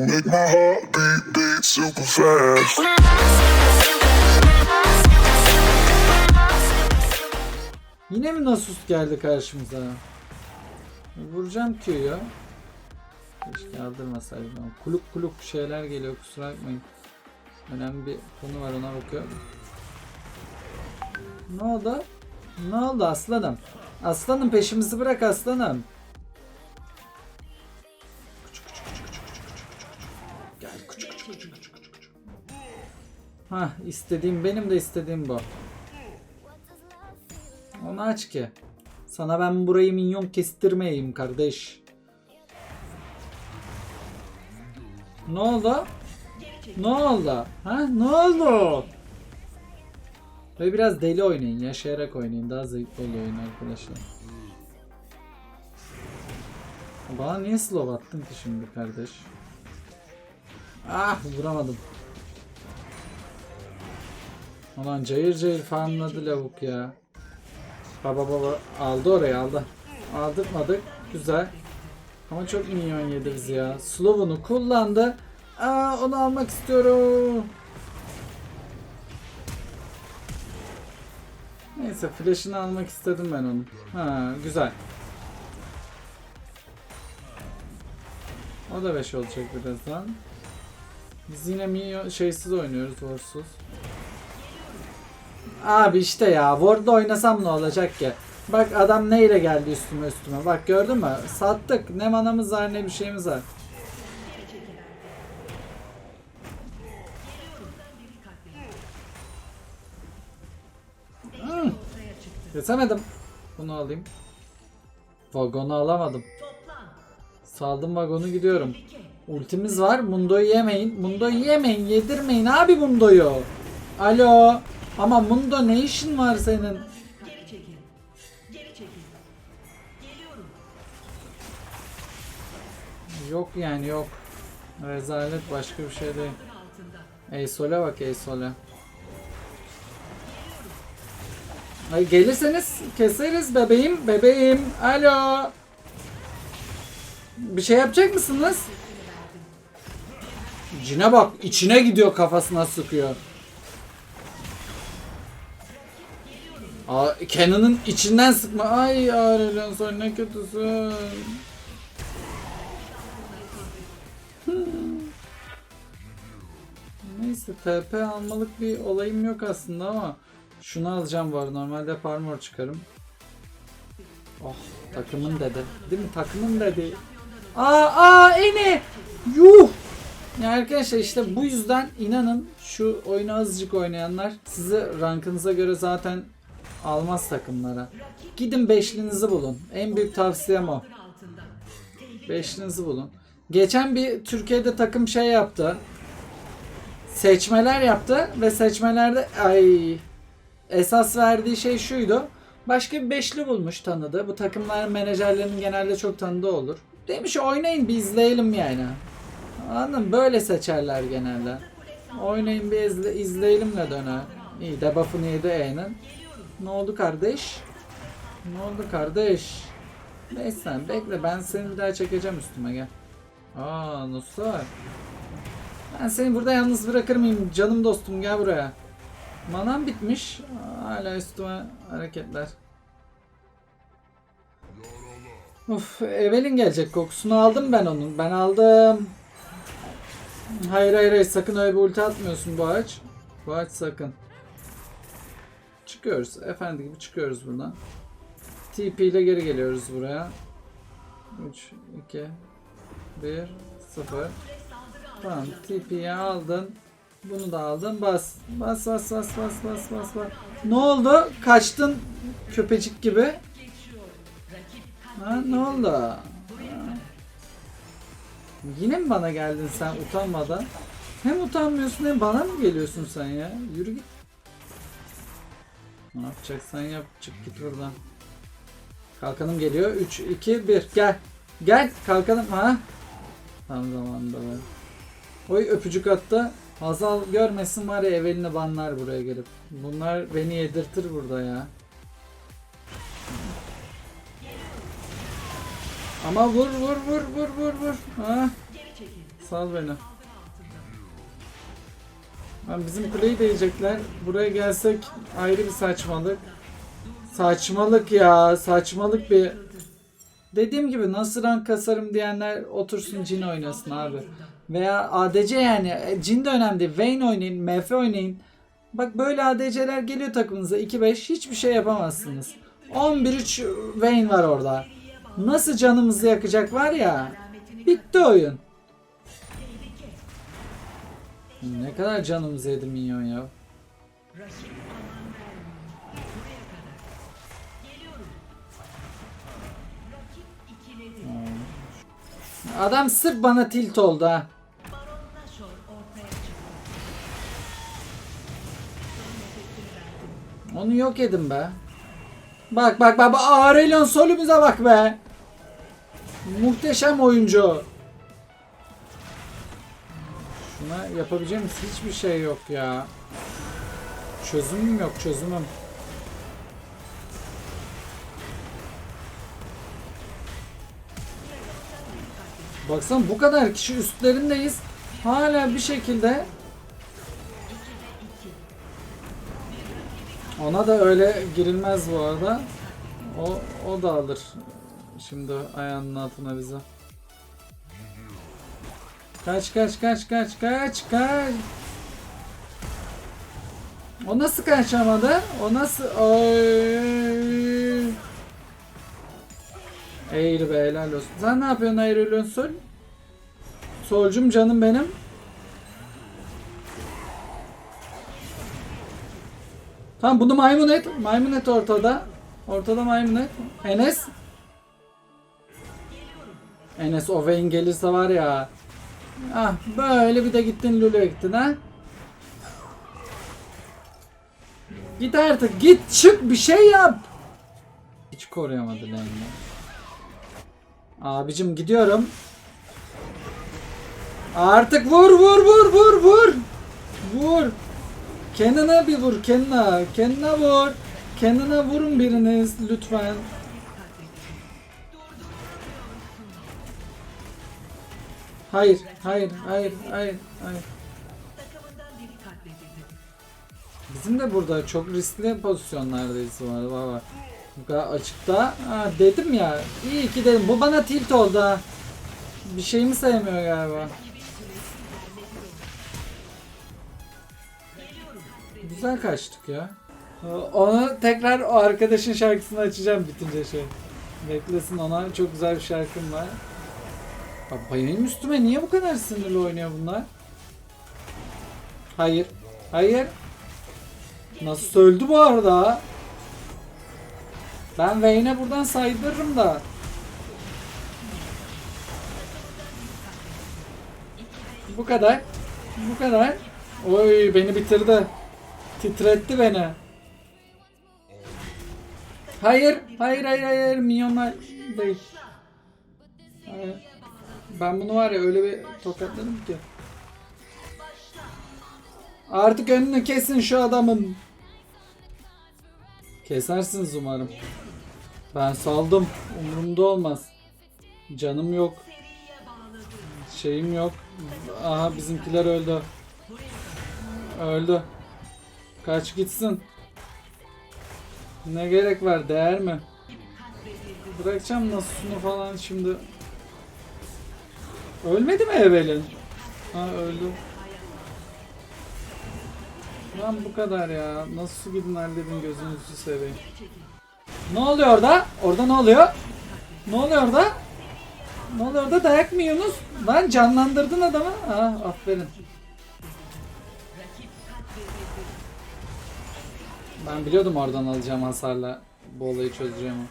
Make my heart beat, beat super fast. Yine mi Nasus geldi karşımıza? Vuracağım Q'yu. Keşke aldırmasaydım. Kuluk kuluk şeyler geliyor kusura bakmayın. Önemli bir konu var ona bakıyorum. Ne oldu? Ne oldu aslanım? Aslanım peşimizi bırak aslanım. Hah istediğim benim de istediğim bu. Onu aç ki. Sana ben burayı minyon kestirmeyeyim kardeş. Ne oldu? Ne oldu? Ha? Ne oldu? Ve biraz deli oynayın, yaşayarak oynayın. Daha zevkli oluyor oyun arkadaşlar. Bana niye slow attın ki şimdi kardeş? Ah vuramadım. Ulan cayır cayır farmladı lavuk ya. Baba baba aldı orayı aldı. Aldırmadık. Güzel. Ama çok minyon yedi bizi ya. Slow'unu kullandı. Aa onu almak istiyorum. Neyse flash'ını almak istedim ben onun. Ha güzel. O da 5 olacak birazdan. Biz yine minyon şeysiz oynuyoruz, warsuz. Abi işte ya Ward'da oynasam ne olacak ki? Bak adam neyle geldi üstüme üstüme. Bak gördün mü? Sattık. Ne manamız var ne bir şeyimiz var. Hmm. Kesemedim. Bunu alayım. Vagonu alamadım. Saldım vagonu gidiyorum. Ultimiz var. Mundo'yu yemeyin. Mundo'yu yemeyin. Yedirmeyin abi Mundo'yu. Alo. Ama Mundo ne işin var senin? Geri çekil. Geri çekil. Geliyorum. Yok yani yok. Rezalet başka bir şey değil. Eysol'e bak Eysol'e. Ay gelirseniz keseriz bebeğim bebeğim. Alo. Bir şey yapacak mısınız? Cine bak içine gidiyor kafasına sıkıyor. Cannon'ın içinden sıkma. Ay Aurelion sen ne kötüsün. Neyse TP almalık bir olayım yok aslında ama şunu alacağım var. Normalde Parmor çıkarım. Oh takımın dedi. Değil mi? Takımın dedi. Aa aa eni. Yuh. Ya arkadaşlar işte bu yüzden inanın şu oyunu azıcık oynayanlar sizi rankınıza göre zaten almaz takımlara. Gidin beşlinizi bulun. En büyük tavsiyem o. Beşlinizi bulun. Geçen bir Türkiye'de takım şey yaptı. Seçmeler yaptı ve seçmelerde ay esas verdiği şey şuydu. Başka bir beşli bulmuş tanıdı. Bu takımların menajerlerinin genelde çok tanıdığı olur. Demiş oynayın bir izleyelim yani. Anladın? Böyle seçerler genelde. Oynayın bir izle, izleyelimle döner. İyi debuff'ını yedi E'nin. Ne oldu kardeş? Ne oldu kardeş? Neyse sen bekle ben seni bir daha çekeceğim üstüme gel. Aa nasıl var? Ben seni burada yalnız bırakır mıyım canım dostum gel buraya. Manam bitmiş. Hala üstüme hareketler. Uf Evelyn gelecek kokusunu aldım ben onun. Ben aldım. Hayır hayır hayır sakın öyle bir ulti atmıyorsun bu ağaç. Bu ağaç sakın. Çıkıyoruz. Efendi gibi çıkıyoruz buradan. TP ile geri geliyoruz buraya. 3, 2, 1, 0. Tamam TP'yi aldın. Bunu da aldın. Bas. Bas bas bas bas bas bas bas. Ne oldu? Kaçtın köpecik gibi. Ha, ne oldu? Ha. Yine mi bana geldin sen utanmadan? Hem utanmıyorsun hem bana mı geliyorsun sen ya? Yürü git. Ne yapacaksan yap. Çık git buradan. Kalkanım geliyor. 3, 2, 1. Gel. Gel. Kalkanım. Ha? Tam zamanında be. Oy öpücük attı. Hazal görmesin var ya Evelyn'i banlar buraya gelip. Bunlar beni yedirtir burada ya. Ama vur vur vur vur vur vur. Ha? Sal beni. Lan bizim kuleyi de yiyecekler. Buraya gelsek ayrı bir saçmalık. Saçmalık ya. Saçmalık bir. Dediğim gibi nasıl rank kasarım diyenler otursun Jin oynasın abi. Veya ADC yani. E, Jin de önemli. Vayne oynayın. MF oynayın. Bak böyle ADC'ler geliyor takımınıza. 2-5 hiçbir şey yapamazsınız. 11-3 Vayne var orada. Nasıl canımızı yakacak var ya. Bitti oyun. Ne kadar canımızı yedi minyon ya. Adam sırf bana tilt oldu ha. Onu yok edin be. Bak bak bak Aurelion Solümüze bak be. Muhteşem oyuncu. Şuna yapabileceğimiz hiçbir şey yok ya. Çözümüm yok çözümüm. Baksana bu kadar kişi üstlerindeyiz. Hala bir şekilde Ona da öyle girilmez bu arada. O, o da alır. Şimdi ayağının altına bize. Kaç kaç kaç kaç kaç kaç. O nasıl kaçamadı? O nasıl? Ay. Eğri be helal olsun. Sen ne yapıyorsun Eğri Sol? Solcum canım benim. Tamam bunu maymun et. Maymun et ortada. Ortada maymun et. Enes. Enes o Vayne gelirse var ya. Ah böyle bir de gittin Lulu'ya gittin ha. Git artık git çık bir şey yap. Hiç koruyamadı lane'i. Abicim gidiyorum. Artık vur vur vur vur vur. Vur. Kendine bir vur kendine. Kendine vur. Kendine vurun biriniz lütfen. Hayır, hayır, hayır, hayır, hayır. Bizim de burada çok riskli pozisyonlardayız var baba. Bu kadar açıkta. Ha, dedim ya. İyi ki dedim. Bu bana tilt oldu ha. Bir şeyimi sevmiyor galiba. Güzel kaçtık ya. Onu tekrar o arkadaşın şarkısını açacağım bitince şey. Beklesin ona çok güzel bir şarkım var. Bak benim üstüme niye bu kadar sinirli oynuyor bunlar? Hayır. Hayır. Nasıl öldü bu arada? Ben Vayne'e buradan saydırırım da. Bu kadar. Bu kadar. Oy beni bitirdi. Titretti beni. Hayır, hayır, hayır, hayır, milyonlar değil. Hayır. Ben bunu var ya öyle bir tokatladım ki. Artık önünü kesin şu adamın. Kesersiniz umarım. Ben saldım. Umurumda olmaz. Canım yok. Şeyim yok. Aha bizimkiler öldü. Öldü. Kaç gitsin. Ne gerek var değer mi? Bırakacağım Nasus'unu falan şimdi. Ölmedi mi Evelyn? Ha öldü. Lan bu kadar ya. Nasıl gidin halledin gözünüzü seveyim. Ne oluyor orada? Orada ne oluyor? Ne oluyor orada? Ne oluyor orada? Dayak mı yiyorsunuz? Lan canlandırdın adamı. Ha aferin. Ben biliyordum oradan alacağım hasarla bu olayı çözeceğimi.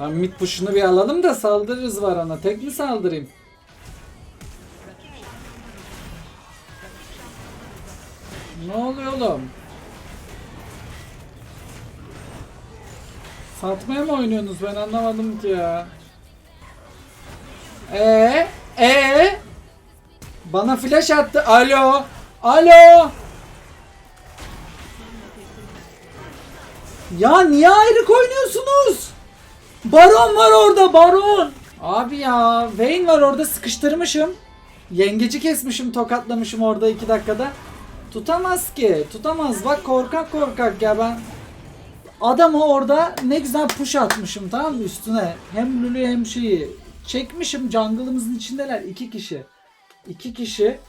Ben mid push'unu bir alalım da saldırırız var ona. Tek mi saldırayım? Ne oluyor oğlum? Satmaya mı oynuyorsunuz? Ben anlamadım ki ya. Ee, ee, bana flash attı. Alo, alo. Ya niye ayrık oynuyorsunuz? Baron var orada, baron. Abi ya, Vayne var orada sıkıştırmışım. Yengeci kesmişim tokatlamışım orada 2 dakikada. Tutamaz ki. Tutamaz. Bak korkak korkak ya ben. Adamı orada ne güzel push atmışım tamam mı üstüne. Hem Lulu hem şeyi. Çekmişim jungle'ımızın içindeler iki kişi. İki kişi